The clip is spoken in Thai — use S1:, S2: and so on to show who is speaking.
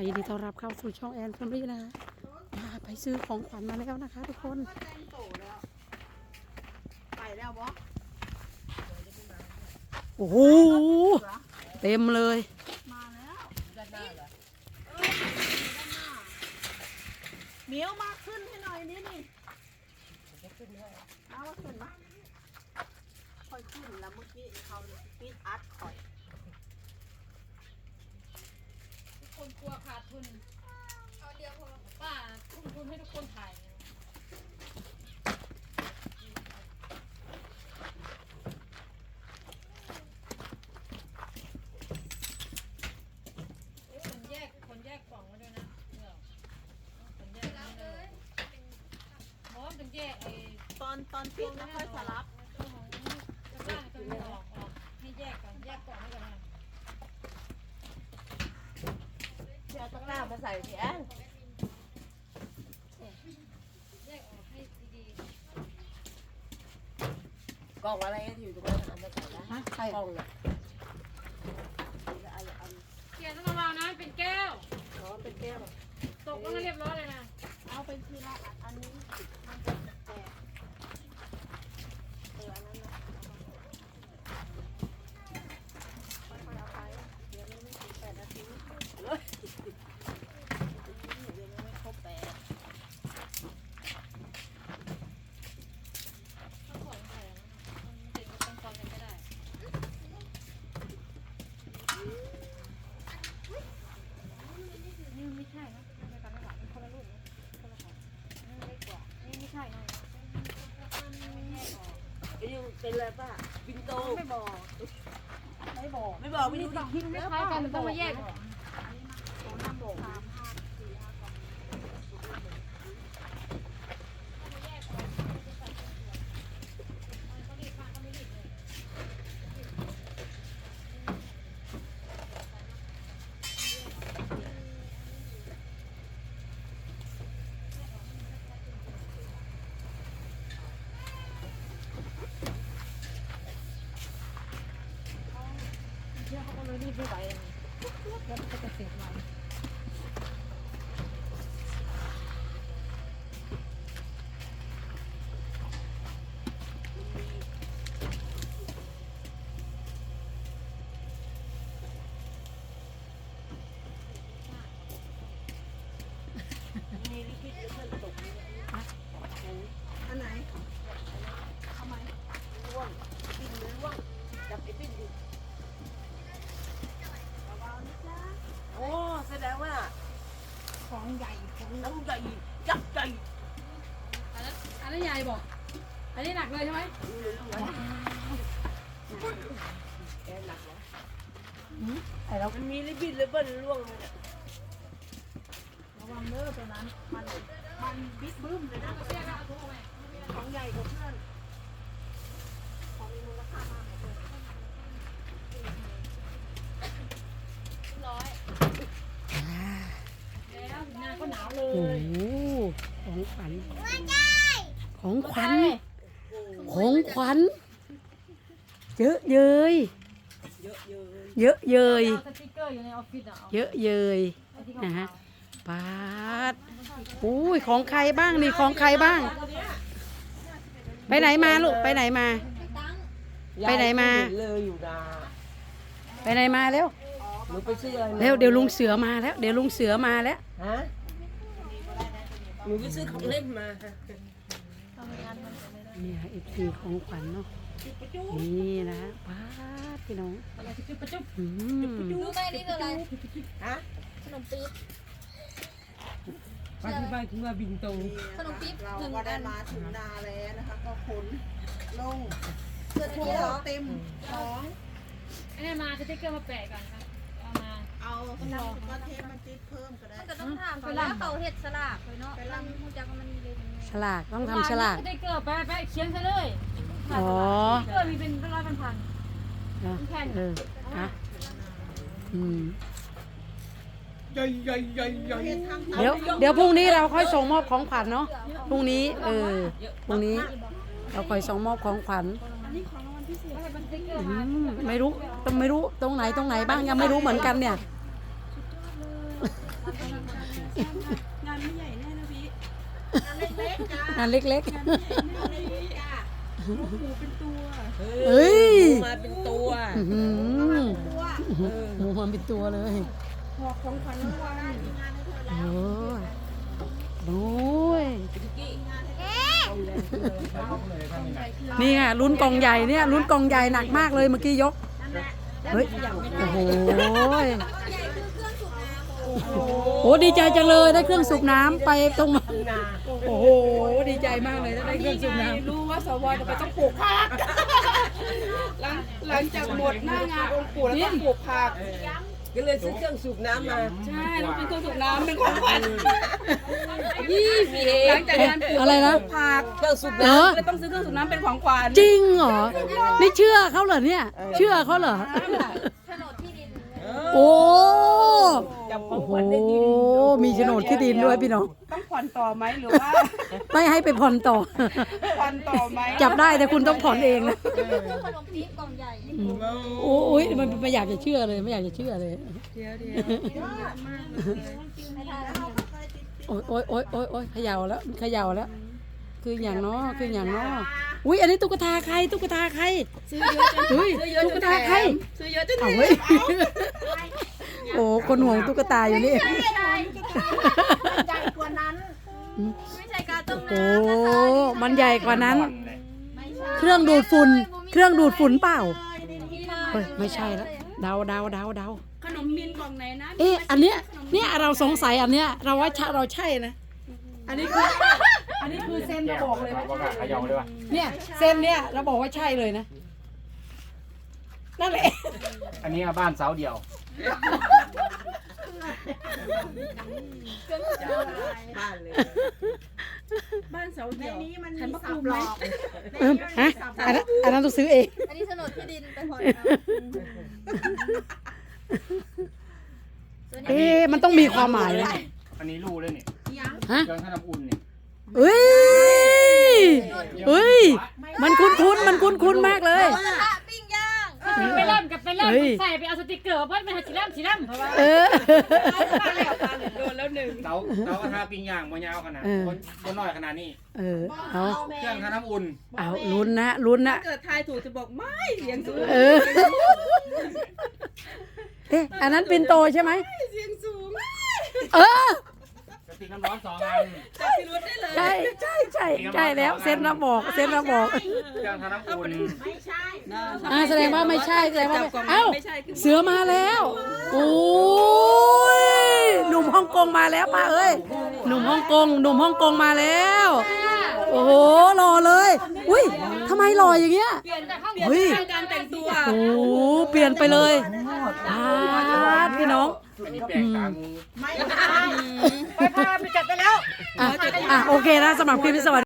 S1: ค่ะยินดีต้อนรับเข้าสู่ช่องแอนแฟมิลี่นะคะอ่าไปซื้อของขวัญมาแล้วนะคะ ทุกคน
S2: ก็แต่งโตแล้วไปแล้วบอ
S1: โอ้โหเต็มเลย
S2: มาแล้วด้านหน้าเหรอเออด้านหน้าเหมียวมาขึ้นให้หน่อยนี่นี่เอาว่าขึ้นมาค่อยขึ้นแล้วเมื่อกี้เขาปิดอัดคอย
S3: คนกลัวขาดทุนเอาเดียวพอป้าทุ่มทุนให้ทุกคนถ่ายเนี่ยเอ๊ะคนแยกคนแยกกล่องมาด้วยนะเดี๋ยวคนแยกนี่เลยเพราะว่ามันต้องแยกไอ้
S2: ตอนตอนปิดแล้วค่อยสลับ
S3: ตัวของกระด้างตัวนี้ออกออกให้แยกก่อนแยกกล่องให้ก่อนนะ
S4: เดี๋ยวตะกร้ามา ใส่พี่แอน
S3: แยกออกให้ดี
S4: กล่องอะไรที่อยู่ตรงนั้นเอามาใส่ได้
S1: ฮะใคร
S4: กล่องน่ะ
S3: ๆเขียนต้องระวังนะเป็นแก้ว
S4: อ๋อเป็นแก้ว
S3: ตกแล้วก็เรียบร้อยเลยนะ
S2: เอาเป็นทีละอันอันนี้มันเป็นแปลกเอออันนั้นนะค่อยๆเอาไปเดี๋ยวนี้ไม่ถึงแปดนาทีเฮ้ยเดี๋ยวนี้ไม่ครบแปด
S3: ต้องขอใส่มันติดกับตอนกันไม่ได้ นี่ไม่ใช่นะไม่กันไม่หลับเป็นคนละรุ่นนะคนละของนี่เล็กกว่า นี่ไม่ใช่นะมันไม่แยกออก
S4: ไอ้นี่ เป็นอะไรป้าบินโต
S2: ไม่บอก ไม่บอก
S4: ไม่บอกไม่รู้
S3: ที่มันไม่คล้ายกันมันต้องมาแยกออก
S2: ของน้ำบอกสามห้าสี่ห้ากล่อง
S3: เขาดีฟ้าเขาไม่ดีเลย เชื่อเขาก็เลยรีบ ไม่ไหวเลยแล้วก็จะเสียไว
S4: มีลิขิตแล้วมันตกนี่
S2: อันไหนทำไม
S4: ร่วงบินเลยร่วงจับไอ้บินดิ
S2: เบาๆนะจ๊ะ
S4: โอ้แสดงว่า
S2: ของใหญ่ของ
S4: น้ำใหญ่ยักษ์ใหญ่
S3: อันนั้นอันนั้นใหญ่บอก อันนี้หนัก เลยใช่ไหม
S4: แกหนักเหรอ
S1: ไอเรา
S4: มันมีลิบินเลยเบิ้ลร่วงเลยเนี่ย
S2: ระวังเด้อตัวนั้นมันมันบิ๊กบึ้มเลยนะ
S3: เรียกเอาถุงเอาไว้
S2: ของใหญ่กว่าเพื่อน ของมีมูลค่ามากกว่าเพื่อน
S3: ร้อยแล้วหน้าก็หนาวเล
S1: โอ้
S3: ย
S1: โหของขวัญของขวัญของขวัญ เยอะเยย
S4: เยอะเยอะ
S1: เยอะเยย
S3: เอาสติ๊กเกอร์อยู่ในออฟฟิศอะ
S1: เยอะเยย
S3: ไอ้ที่
S1: นะ
S3: เขา
S1: ฮะปาดอุ้ยของใครบ้างนี่ของใครบ้าง ไปไหนมาลูกไปไหนมา ไปไหนมา
S4: ยยเลยอยู่นา
S1: ไปไหนมาเร็ว
S4: หนูไปซื้ออะไรมา
S1: เร็วเดี๋ยวลุงเสือมาแล้ว เดี๋ยวลุงเสือมาแล้ว
S4: ฮะหนูไปซื้อของเล่นมา
S1: นี่ค่ะอีกทีของขวัญเนาะ นี่นะปาดพี่น้อง
S3: อะไรจุ๊บประจุ๊บ
S1: อืม
S3: รู้ไหมนี่คืออะไร
S4: ฮะ
S3: ขนมปี๊บ
S4: ไปที่บ้านคือว่าบินโต
S3: ขนมปี๊บ
S2: เรา
S3: หนึ่ง
S2: ก็
S3: อั
S2: ได้
S3: น
S2: มาถึงนาแล้วนะคะ ก็ขนลงเสื้อทั่วเต็มของ
S3: อันนี้มาสติ๊กเกอร์มาแปะก่อนครับเอามา
S2: เอาก็เทปมาติดเพิ่มก็ได้
S5: ก็ต้องถามเขาแล้วเขาเห็ดสลากเลยเนาะไปลำมูจักว่ามันมีเลยมันมี
S1: ฉลากต้องทำฉลาก
S3: สติ๊กเกอร์ไปไปเขียนซะเลย
S1: อ๋อ
S3: สติ๊กเกอร์มีเป็นร้อยเป็นพัน
S1: เนอะเออฮะอืม
S4: ใหญ่ใหญ่ใหญ่ใหญ่
S2: เฮ็ดทาง
S1: เดี๋ยวเดี๋ยวพรุ่งนี้เราค่อยส่งมอบของขวัญเนาะพรุ่งนี้เออพรุ่งนี้ เราค่อยส่งมอบของขวัญ
S3: ไม่ให้เป็นสติ๊กเกอ
S1: อื
S3: ร์มาม
S1: ไม่รู้ต้องไม่รู้ตรงไหนตรงไหนบ้างยังไม่รู้เหมือนกันเนี่ย
S2: งานไม่ใหญ่แน่นะพี่
S1: งานเล็ก
S2: ลูกหมู เป็นตัว
S1: เฮ้ย
S4: มาเป็นตัว
S1: ๆอื้อหือหมูมันเป็นตัวเลย
S2: หอกของขวัญรางวัล
S1: โอ้ยโอ้ยนี่ค่ะลุ้นกองใหญ่เนี่ยลุ้นกองใหญ่หนักมากเลยเมื่อกี้ยก เฮ้ย โอ้โห โอ้ดีใจจังเลยได้เครื่องสูบน้ำไปตรงมาโอ้โหดีใจมากเลยได้เครื่องสูบน้ำ
S2: รู้ว่าสวจะไปต้องปลูกผัก หลังหลังจากหมดหน้างานองค์ปู่แล้วต้องปลูกผัก
S4: ก็เลยซื้อเครื่องสูบน้ำมา
S2: ใช่ต้องเป็นเครื่องสูบน้ำเป็นของขวัญยี่สิบหลังจากงานปลูก
S1: อะไรนะ
S2: ผัก
S4: เครื่องสูบ
S1: เหร
S4: น้
S1: อ
S2: เลยต้องซื้อเครื่องสูบน้ำเป็นของขวัญ
S1: จริงเหรอไม่เชื่อเขาเหรอเนี่ย เชื่อเขาเหรอ
S5: โฉนดที่ดิน
S1: โอ้ำ
S4: จับขอ
S1: โอ้
S4: ง
S1: โห
S4: ขวัญได้ดี
S1: มีโฉนดที่ดินด้วยพี่น้อง
S2: ต้องผ่อนต่อไหมหรือว่า
S1: ไม่ให้ไปผ่อนต่อ
S2: ผ่อนต่อไหม
S1: จับได้แต่คุณต้องผ่อนเองนะ
S5: ซื้อขนมจีบกล่องใหญ่
S1: โอ้ยมันไม่อยากจะเชื่อเลยไม่อยากจะเชื่อเลย
S2: เดี๋ยวเดี๋ยว
S5: ไม่ได้แล้ว
S1: โอ้ยโอ้ยโอ้ยโอ้ยโอ้ยเขย่าแล้วเขย่าแล้ว คืออย่างเนาะคืออย่างเนาะอุ้ยอันนี้ตุ๊กตาใครตุ๊กตาใคร
S2: ซื้อเยอะจน
S1: เฮ้ย
S2: ซื้อเยอะจ
S1: ตุ๊ก
S2: น
S1: ตาใคร
S2: ซื้อเยอะจน
S1: เอาเว้ย โอ้คนห่วงตุ๊กตาอยู่นี่
S5: ไม่ใช่ใหญ่กว่านั้น ไม่ใช่การต้ม
S1: โอ้
S5: น้ำนะคะ
S1: มันใหญ่กว่านั้น เครื่องดูดฝุ่น เครื่องดูดฝุ่นเปล่า เฮ้ย ไม่ใช่แล้วเดาเดาเดาเดา
S2: ขนมมินกล่องไหนนะ
S1: เอ๊ะอันเนี้ยเนี่ยเราสงสัยอันเนี้ย เราว่าชะเราใช่นะ อันนี้คือ อันนี้คือเส้นเราบอกเลยว่า
S6: ว่า
S1: ใช่
S6: เขย่าเลยว่ะ
S1: เนี่ย เส้นเนี่ยเราบอกว่าใช่เลยนะ นั่นแหละ
S6: อันนี้บ้านเสาเดียว
S4: บ้านเลย
S2: บ้านเสาเดียวนี้มันมีสับ
S1: เออฮะอันนั้นอันนั้นต้องซื้อเอง
S5: อันนี้โฉนดที่ดินไปผ่อนเอา
S1: เอ๊ะมันต้องมีความหมายนะ
S6: อันนี้รูเลยเนี่ย
S1: ฮะ
S6: เครื่องทำน้ำอุ่นเนี่ย
S1: เอ้ยเอ้ยมันคุ้นๆมันคุ้นๆมากเลย
S5: กระทะปิ้งย่าง
S3: ไปเล่นกับไปเล่น
S1: เฮ้ย
S3: ใส่ไปเอาสติกเกอร์เพิ่นไปหาสีดำสีดำเพราะว่า
S1: เออ
S2: โดนแล้วหนึ่ง
S6: เตาเตากระทะปิ้งย่างบนยาวขนาด
S1: เออ
S6: บนบนน้อยขนาดนี้
S1: เออ เอา
S6: เครื่องทำน้ำอุ่น
S1: เอาลุ้นนะลุ้นนะ
S2: เกิดทายถูกจะบอกไม่เสียงสูง
S1: เออ เอ๊ะอันนั้นปินโตใช่ไหม
S2: เสียงสูง
S1: เออ
S6: กระติกน้ำร้อนสองอัน
S2: จับพิรุธได้เลย
S1: ใช่ใช่ใช่ใช่แล้วเซ็นระบอกเซ็นระบอก
S6: เครื่องทำน้ำอุ่น
S1: อ่าแสดงว่าไม่ใช่แสดงว่า
S2: จับกล่อง
S1: เอ้า
S2: ไม่ใช่คือ
S1: เสือมาแล้วโอ้ยหนุ่มฮ่องกงมาแล้วป้าเอ้ยหนุ่มฮ่องกงหนุ่มฮ่องกงมาแล้ว โอ้โหหล่อเลย อุ้ยทำไมหล่ออย่างเงี้ย
S2: เปลี่ยนจากห้อง
S1: เฮ้ย
S2: การแต่งตัว
S1: โอ้โหเปลี่ยนไปเลยพาดพี่น้อง
S6: อันนี้แปลกตางู
S1: อะอะโอเคนะสำหรับคลิปนี้สวัสดี